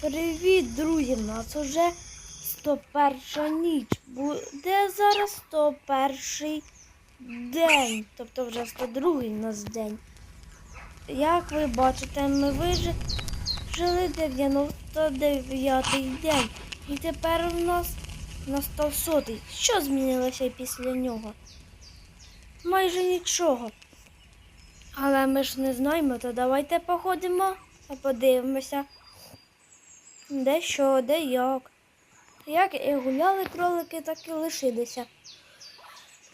Привіт, друзі! У нас уже 101 ніч. Буде зараз 101 день. Тобто вже 102 у нас день. Як ви бачите, ми вижили 99 день. І тепер у нас настав сотий. Що змінилося після нього? Майже нічого. Але ми ж не знаємо, то давайте походимо та подивимося. Де що, де як. Як і гуляли кролики, так і лишилися.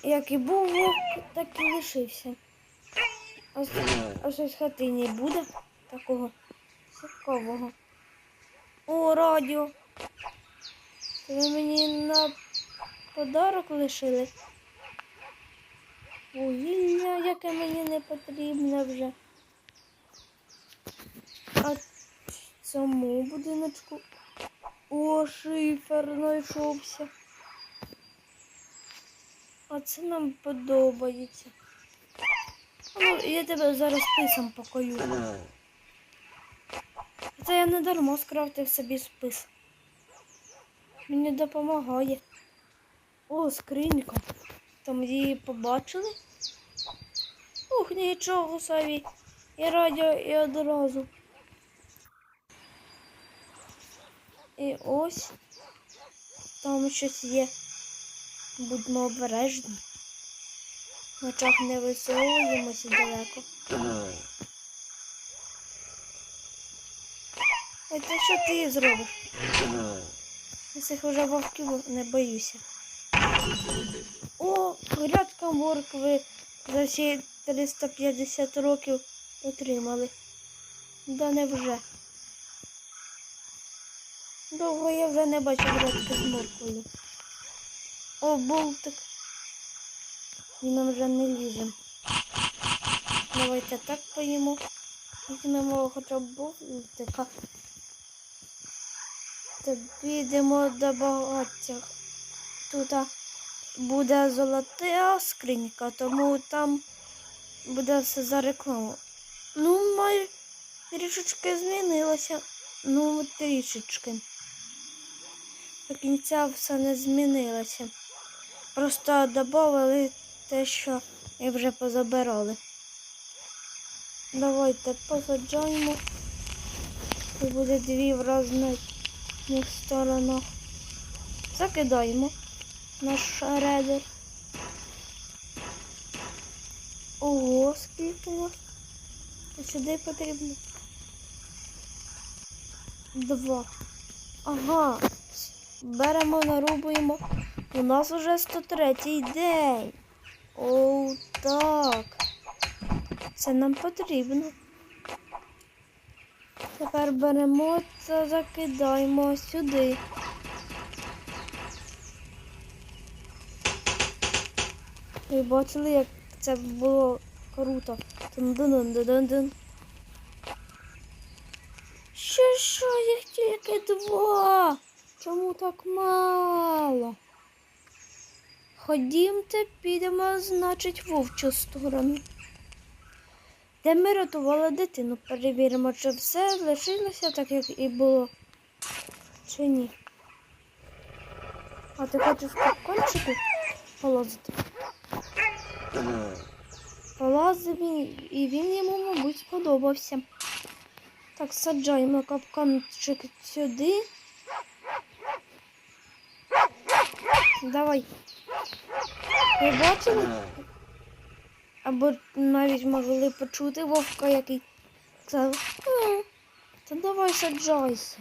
Як і був вовк, так і лишився. Ось, ось ось хатині буде такого цікавого. О, радіо. Ви мені на подарок лишили. Вугілля, яке мені не потрібне вже. Цьому будиночку. О, шифер знайшовся. А це нам подобається. Ну, я тебе зараз списом покою. Це я не дармо скрафтив собі спис. Мені допомагає. О, скринька. Там її побачили? Ух, нічого собі. І радіо, і одразу. І ось там щось є. Будьмо обережні. В очах не висовуємося далеко. А це що ти зробиш? Я цих вже вовків не боюся. О, грядка моркви за всі 350 років отримали. Да невже. Довго я вже не бачив грядки з морквою. О, болтик. Він нам вже не лізе. Давайте так поїмо. Візьмемо хоча б болтика. Та підемо до багаття. Тут буде золота скринька, тому там буде все за рекламу. Ну, май трішечки змінилося. Ну, трішечки. До кінця все не змінилося. Просто додали те, що і вже позабирали. Давайте посаджаємо. І буде дві в різних сторонах. Закидаємо наш шредер. Ого, скільки нас. Сюди потрібно. Два. Ага. Беремо, нарубуємо. У нас уже 103 день. О, так. Це нам потрібно. Тепер беремо та закидаємо сюди. Ви бачили, як це було круто. Дун-дун-дун-дун-дун. Що, що, їх тільки два? Чому так мало? Ходімте, підемо, значить, вовчу сторону. Де ми рятували дитину, перевіримо, чи все лишилося так, як і було. Чи ні. А ти хочеш капканчику полазити? Полазив він, і він йому, мабуть, сподобався. Так, саджаємо капканчик сюди. Давай. Ви бачили? Або навіть могли почути вовка, який сказав, «Е, та давай саджайся.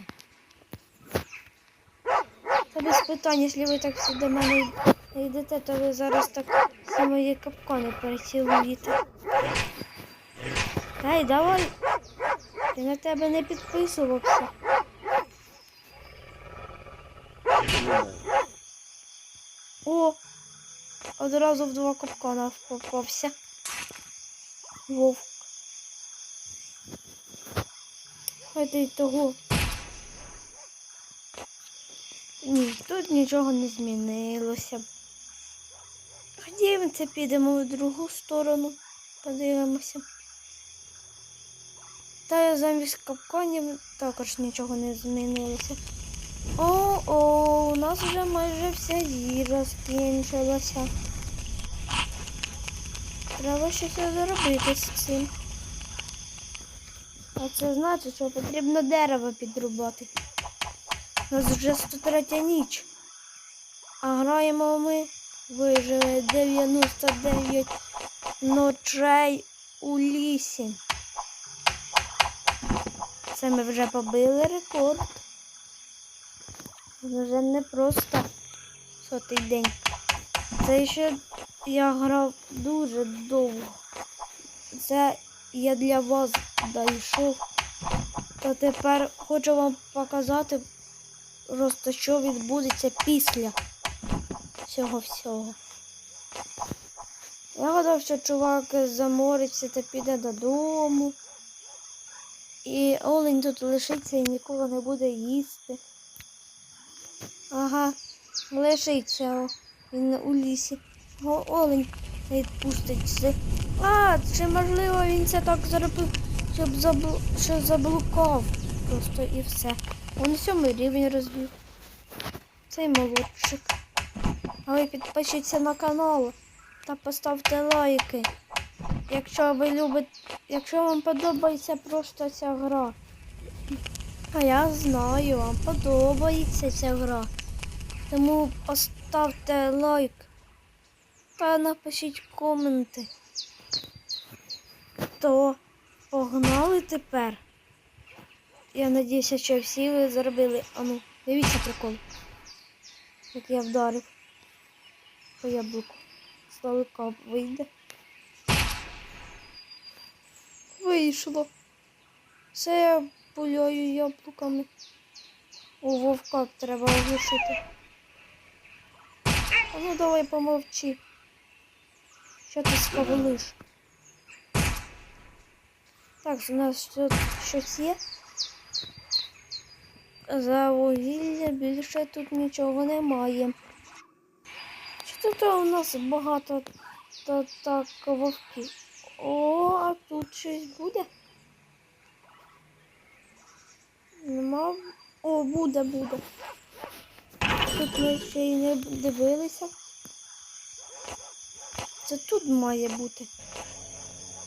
Та без питань, якщо ви так всі до мене йдете, то ви зараз так само мої капкани перецілуєте. Дай, давай. Я на тебе не підписувався. О! Одразу в два капкана попався. Вовк. Хайте й того. Ні, тут нічого не змінилося. Ходімося, підемо в другу сторону. Подивимося. Та замість капканів також нічого не змінилося. О, о, у нас вже майже вся їжа скінчилася. Треба щось зробити з цим. А це значить, що потрібно дерево підрубати. У нас вже 103 ніч. А граємо ми вижили 99 ночей у лісі. Це ми вже побили рекорд. Це вже не просто сотий день. Це ще я грав дуже довго. Це я для вас дійшов. То тепер хочу вам показати просто що відбудеться після цього всього. Я гадав, що чувак замориться та піде додому. І олень тут лишиться і нікого не буде їсти. Ага, лишиться він у лісі. О, олень не відпуститься. А, чи можливо він це так зробив, щоб заблу... що заблукав просто і все. Он сьомий рівень розбив. Цей молодчик. А ви підпишіться на канал та поставте лайки. Якщо ви любите, якщо вам подобається просто ця гра. А я знаю, вам подобається ця гра. Тому поставте лайк та напишіть коменти. То погнали тепер. Я надіюся, що всі ви зробили. Ану, дивіться прикол. Як я вдарив по яблуку. Славика вийде. Вийшло. Це я пуляю яблуками. У вовка треба оглушити. А ну давай помовчи. Що ти скавелиш? Так, у нас тут щось є. За вугілля більше тут нічого немає. Що тут у нас багато та так вовків? О, а тут щось буде? Нема. О, буде, буде. Тут ми ще й не дивилися. Це тут має бути.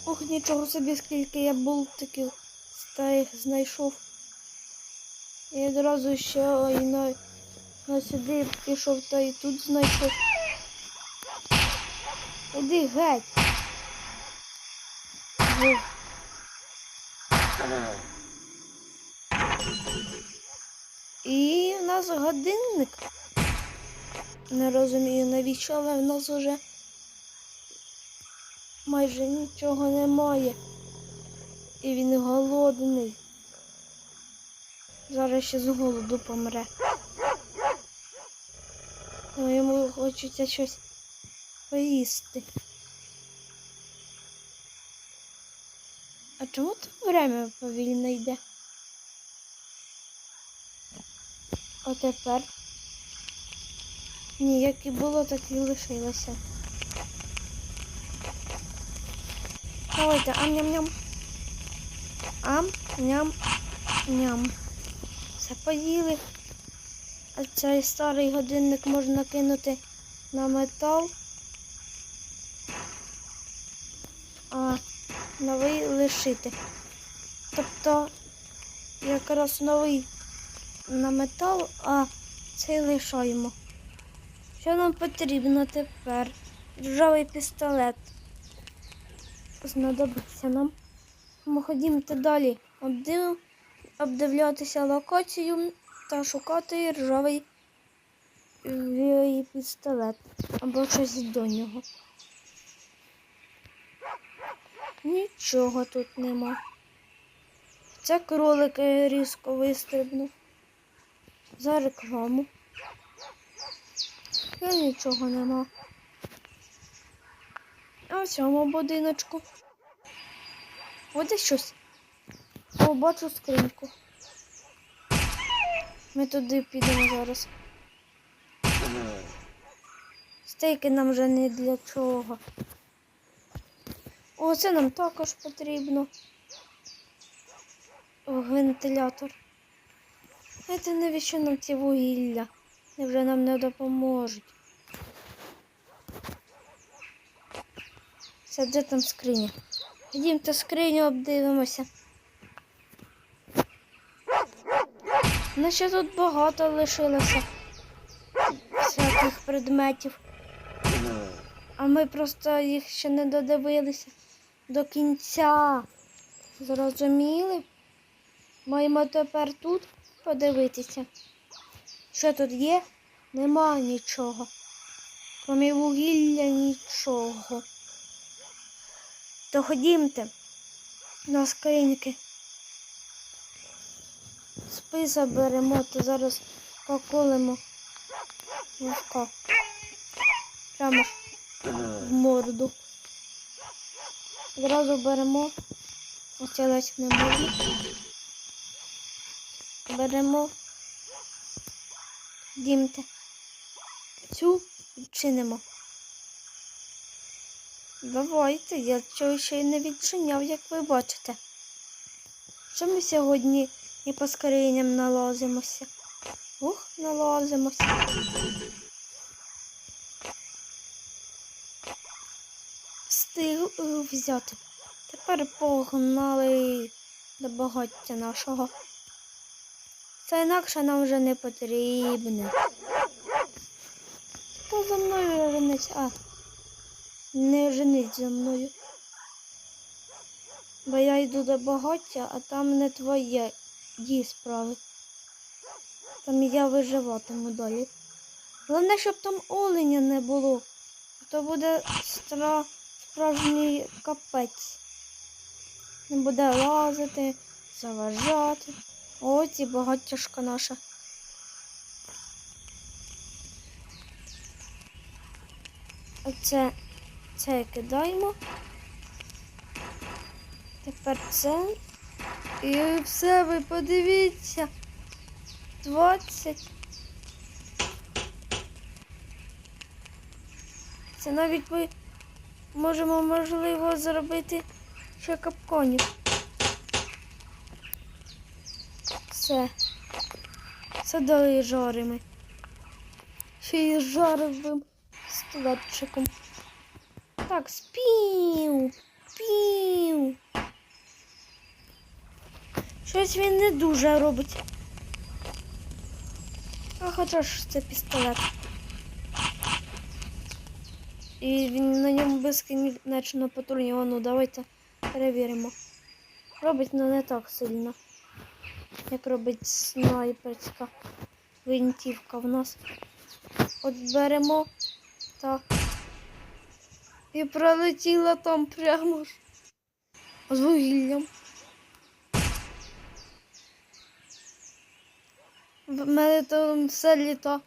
Ох, нічого собі, скільки я болтиків старих знайшов. І одразу ще і на, на сюди пішов та і тут знайшов. Іди геть. Вов. І в нас годинник. Не розумію навіщо, але в нас вже майже нічого немає. І він голодний. Зараз ще з голоду помре. Ну, йому хочеться щось поїсти. А чому тут время повільно йде? А тепер? Ні, як і було, так і лишилося. Давайте, ам-ням-ням. Ам-ням-ням. Все поїли. А цей старий годинник можна кинути на метал. А новий лишити. Тобто якраз новий на метал, а цей лишаємо. Що нам потрібно тепер? Ржавий пістолет. Знадобиться нам. Ми ходімте далі. Обдив... Обдивлятися локацію та шукати ржавий пістолет або щось до нього. Нічого тут нема. Це кролик різко вистрибнув. За рекламу. І нічого нема. А в цьому будиночку. Буде щось. О, бачу скриньку. Ми туди підемо зараз. Стейки нам вже не для чого. О, це нам також потрібно. вентилятор. Це навіщо нам ці вугілля? Невже нам не допоможуть? Все, де там скриня? Ходімте скриню обдивимося. Ну, ще тут багато лишилося всяких предметів. А ми просто їх ще не додивилися до кінця. Зрозуміли? Маємо тепер тут подивитися. Що тут є? Нема нічого. Крім вугілля нічого. То ходімте до скриньки. Списа беремо, то зараз поколимо вовка. Прямо в морду. Зразу беремо. Оце ледь не можна. Беремо. Дімте. Цю відчинимо. Давайте, я цього ще й не відчиняв, як ви бачите. Що ми сьогодні і по скриням налазимося? Ух, налазимося. Встиг е, взяти. Тепер погнали до багаття нашого. Це інакше нам вже не потрібне. Хто за мною жениться? А, не женить за мною. Бо я йду до багаття, а там не твоє ді справи. Там я виживатиму далі. Головне, щоб там оленя не було. То буде стра... справжній капець. Буде лазити, заважати. Ось і багаттяшка наша. Оце це кидаємо. Тепер це. І все, ви подивіться. 20. Це навіть ми можемо, можливо, зробити ще капконів. Все. Це дали жаримо. Ще й жаровим столетчиком. Так, спів. Пів. Щось він не дуже робить. А хоча ж це пістолет. І він на ньому безкінечно патрульного. Ну, давайте перевіримо. Робить але не так сильно, як робить снайперська гвинтівка в нас. От беремо так. І пролетіла там прямо ж з вугіллям. В мене там все літа.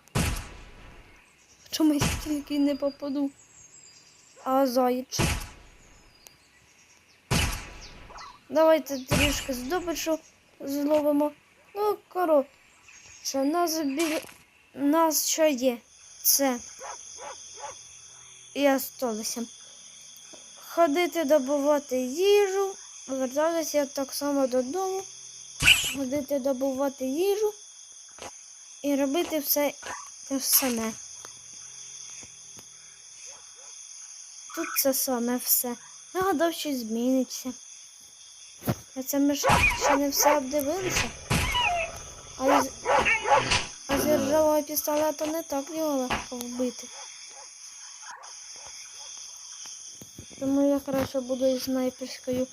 Чомусь тільки не попаду. А заячий. Давайте трішки здобичу зловимо. Ну, коротше, нас біля нас що є? Це. І осталося. Ходити добувати їжу, вертатися так само додому, ходити добувати їжу і робити все те саме. Тут це саме все. Я гадав, що зміниться. А це ми ж ще не все обдивилися. А з, а з ржавого пістолета не так його легко вбити. Тому я краще буду із снайперською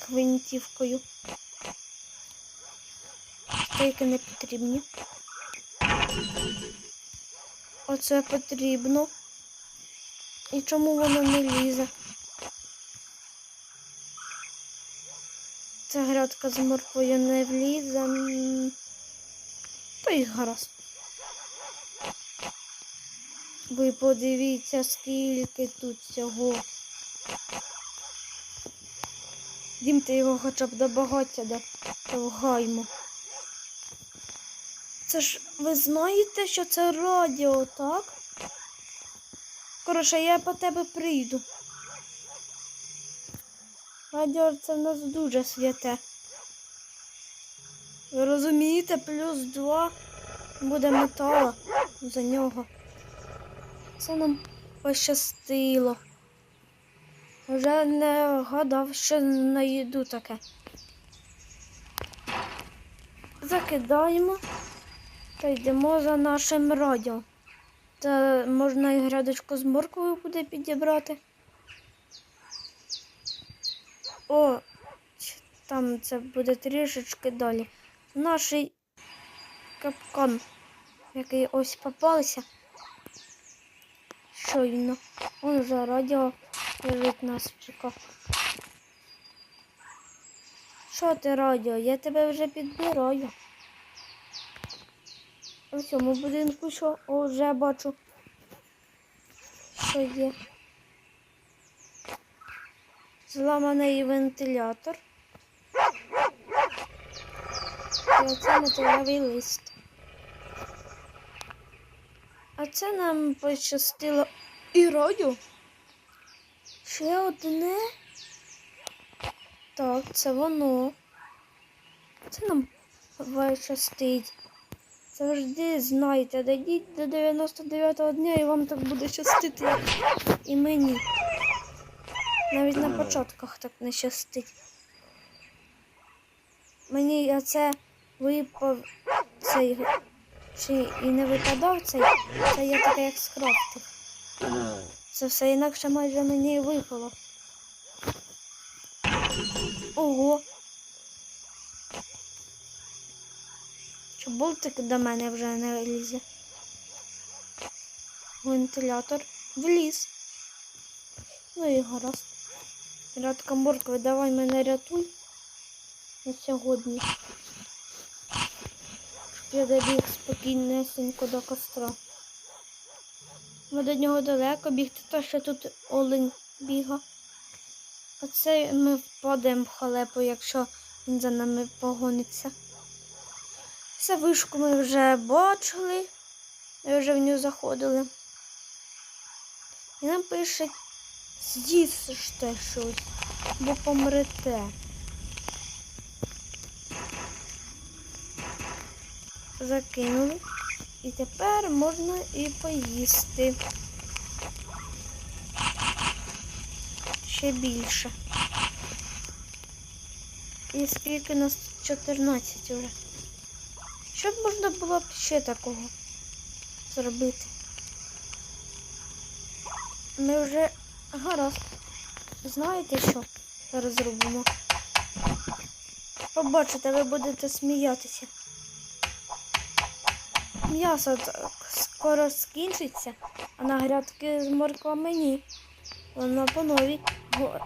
гвинтівкою. Стейки не потрібні. Оце потрібно. І чому воно не лізе? Ця грядка з морквою не влізе. То й гаразд. Ви подивіться, скільки тут цього. Дімте його хоча б до багаття довгаймо. Це ж ви знаєте, що це радіо, так? Коротше, я по тебе прийду. Радіо це в нас дуже святе. Ви розумієте, плюс два буде метала за нього. Це нам пощастило. Вже не гадав, що наїду таке. Закидаємо та йдемо за нашим радіо. Та можна і грядочку з морквою буде підібрати. О, там це буде трішечки далі. Наш капкан, який ось попався. Щойно. Он вже радіо лежить на спіка. Що ти радіо? Я тебе вже підбираю. У цьому будинку що? О, вже бачу. Що є? Зламаний вентилятор. І оце металевий лист. А це нам пощастило і радіо. Ще одне. Так, це воно. Це нам пощастить. Завжди знайте, дійдіть до 99-го дня і вам так буде щастити, і мені. Навіть на початках так не щастить. Мені оце випав цей чи і не випадав цей, це я таке як скрафтив. Це все інакше майже мені і випало. Ого. Чи до мене вже не лізе? Вентилятор вліз. Ну і гаразд. Рядка моркви, давай мене рятуй на сьогодні. Щоб я добіг спокійнесенько до костра. Ми до нього далеко бігти, то що тут олень біга. Оце ми впадемо в халепу, якщо він за нами погониться. Все вишку ми вже бачили, ми вже в нього заходили. І нам пише, з'їсте щось, бо помрете. Закинули. І тепер можна і поїсти. Ще більше. І скільки нас 14 вже. Що б можна було б ще такого зробити? Ми вже гаразд. Знаєте що? Зараз зробимо. Побачите, ви будете сміятися. М'ясо скоро скінчиться, а на грядки з морквами ні. Воно по новій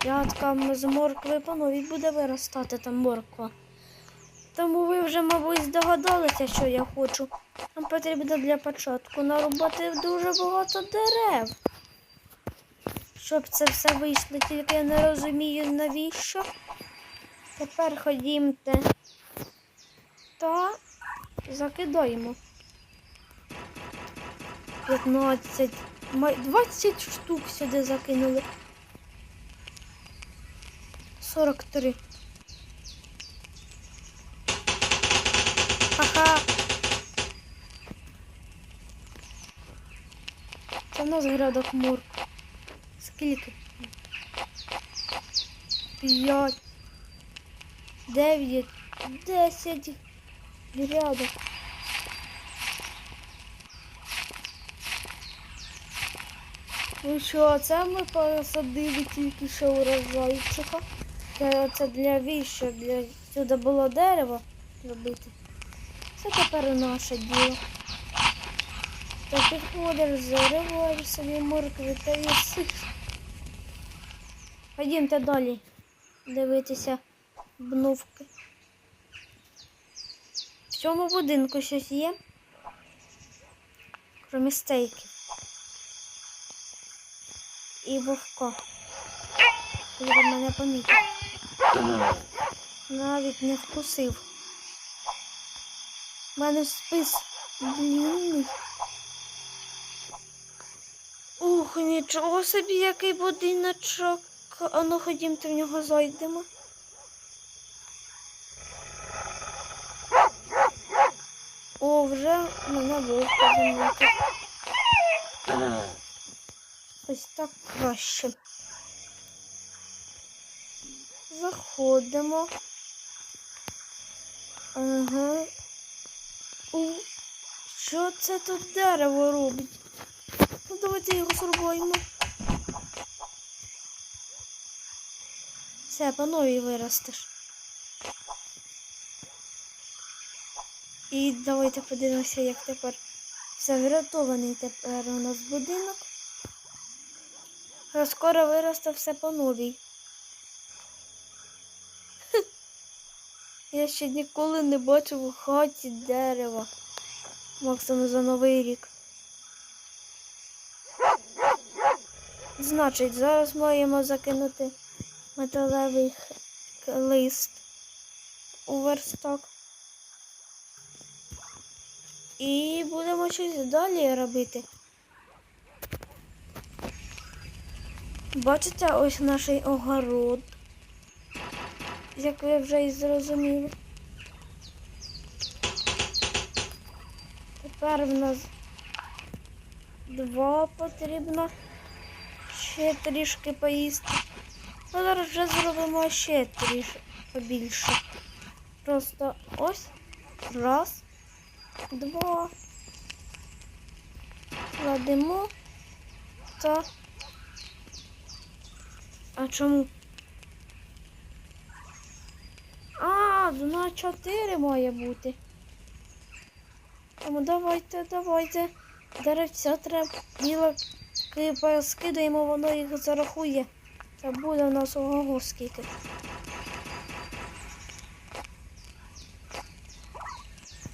грядкам з моркви по новій буде виростати там морква. Тому ви вже, мабуть, здогадалися, що я хочу. Нам потрібно для початку нарубати дуже багато дерев. Щоб це все вийшло, тільки я не розумію, навіщо. Тепер ходімте та закидаємо. 15, май- 20 штук сюди закинули. 43. Ха-ха. Це в нас градок мур. Скільки? П'ять. Дев'ять. Десять. Грядок. Ну що, це ми посадили тільки що урожайчика. Це, це для віщо, для сюди було дерево робити. Це тепер наше діло. Та підходиш, зариваєш собі моркви та їсиш. Ходімте далі дивитися бнувки. В цьому будинку щось є? Крім стейків. І вовка. Він мене помітив. Навіть не вкусив. У мене спис длинний. Ух, нічого собі, який будиночок. А ну ходімте в нього зайдемо. О, вже мене вовка замітив. Ось так краще. Заходимо. Ага. У, що це тут дерево робить? Ну, давайте його зробимо. Все, по новій виростеш. І давайте подивимося, як тепер все врятований тепер у нас будинок. А Скоро виросте все по новій. Я ще ніколи не бачив у хаті дерева. Максимум за новий рік. Значить, зараз маємо закинути металевий лист у верстак. І будемо щось далі робити. Бачите, ось наш огород, як ви вже і зрозуміли. Тепер в нас два потрібно ще трішки поїсти. Ну, зараз вже зробимо ще трішки побільше. Просто ось раз, два. Кладемо та. А чому? А, на чотири має бути. Тому давайте, давайте. Деревця треба діло ки- скидаємо, воно їх зарахує. Та буде у нас ого скільки.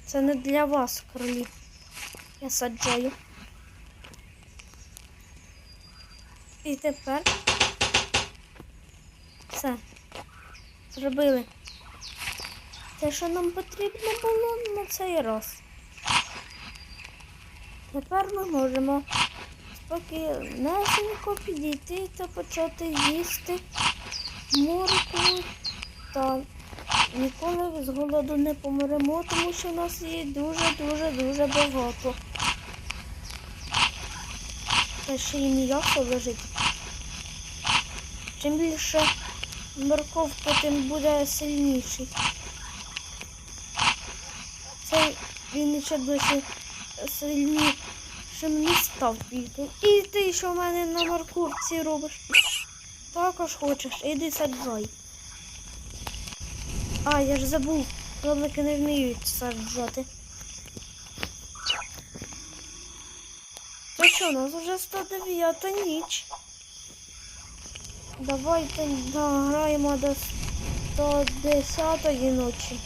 Це не для вас, кролі. Я саджаю. І тепер все. Зробили. Те, що нам потрібно було на цей раз. Тепер ми можемо спокійнесенько підійти та почати їсти моркву та ніколи з голоду не помремо, тому що в нас її дуже-дуже-дуже багато. Та ще й м'ясо лежить. Чим більше морковки, тим буде сильніший. Цей він ще досі сильнішим не став тільки. І ти що в мене на морковці робиш? Також хочеш, іди саджай. А, я ж забув, кролики не вміють саджати. То що, у нас вже 109 ніч. Давайте дограємо до 110 ночі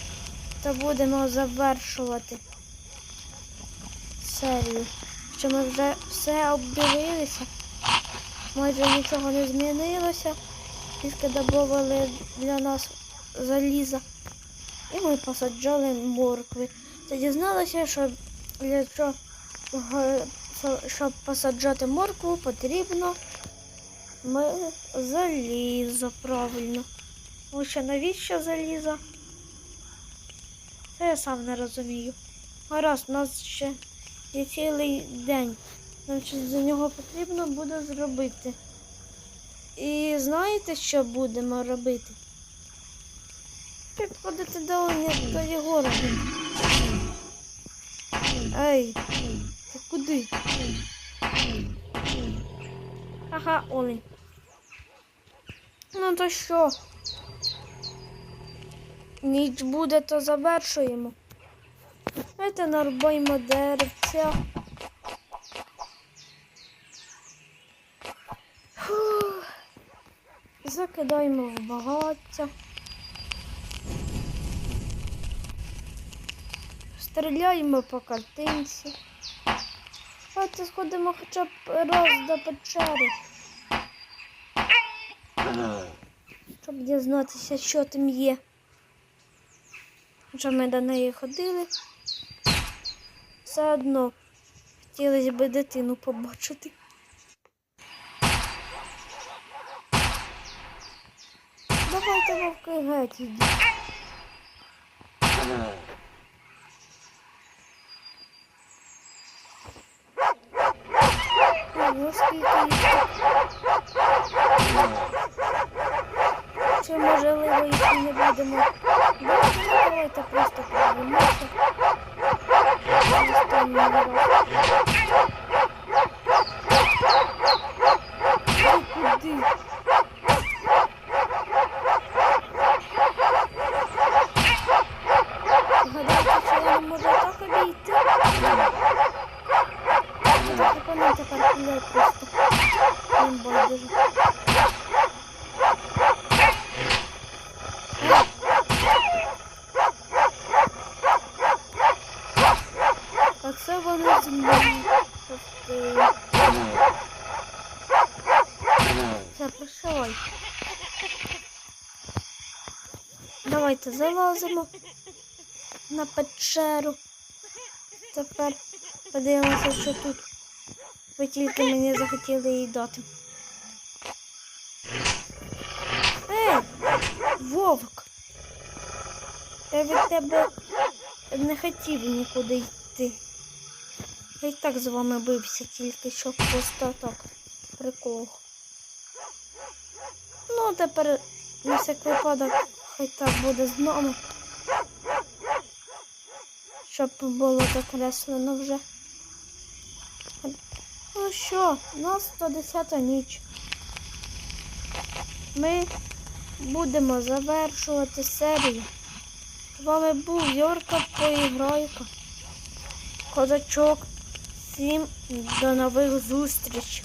та будемо завершувати серію. Що ми вже все обдивилися, майже нічого не змінилося, тільки додавали для нас заліза. І ми посаджали моркви. Та дізналися, що для чого, щоб посаджати моркву, потрібно ми залізо правильно. Тому що навіщо залізо? Це я сам не розумію. Гаразд, у нас ще є цілий день. Значить, за нього потрібно буде зробити. І знаєте, що будемо робити? Підходити до до Єгора. Ей, ти куди? Ага, Олень. Ну то що? Ніч буде, то завершуємо. Давайте нарубаємо деревця. Закидаємо в багаття. Стріляємо по картинці. Давайте сходимо хоча б раз до печери. Щоб дізнатися, що там є. Хоча ми до неї ходили. Все одно хотілося б дитину побачити. Давайте вовки геть йдіть. Ось скільки їх тут. Чи можливо, якщо не будемо бачити, давайте просто пройдемося. Останній раз. Ой, куди? Гадайте, що я не можу так обійти? Так, напевно, тепер пуляй просто. Їм байдуже. Так це вони змінили. Тобто... Все, пришивай. Давайте залазимо на печеру. Тепер подивимося, що тут. Ви тільки мені захотіли їй дати. Ей, Вовк! Я від тебе не хотів нікуди йти. Я і так з вами бився, тільки що просто так. Прикол. Ну, тепер на всяк випадок хай так буде з нами. Щоб було закреслено вже. Ну що, у нас 110 ніч. Ми будемо завершувати серію. З вами був Йорка Поіграйка. Козачок. Всім до нових зустрічей.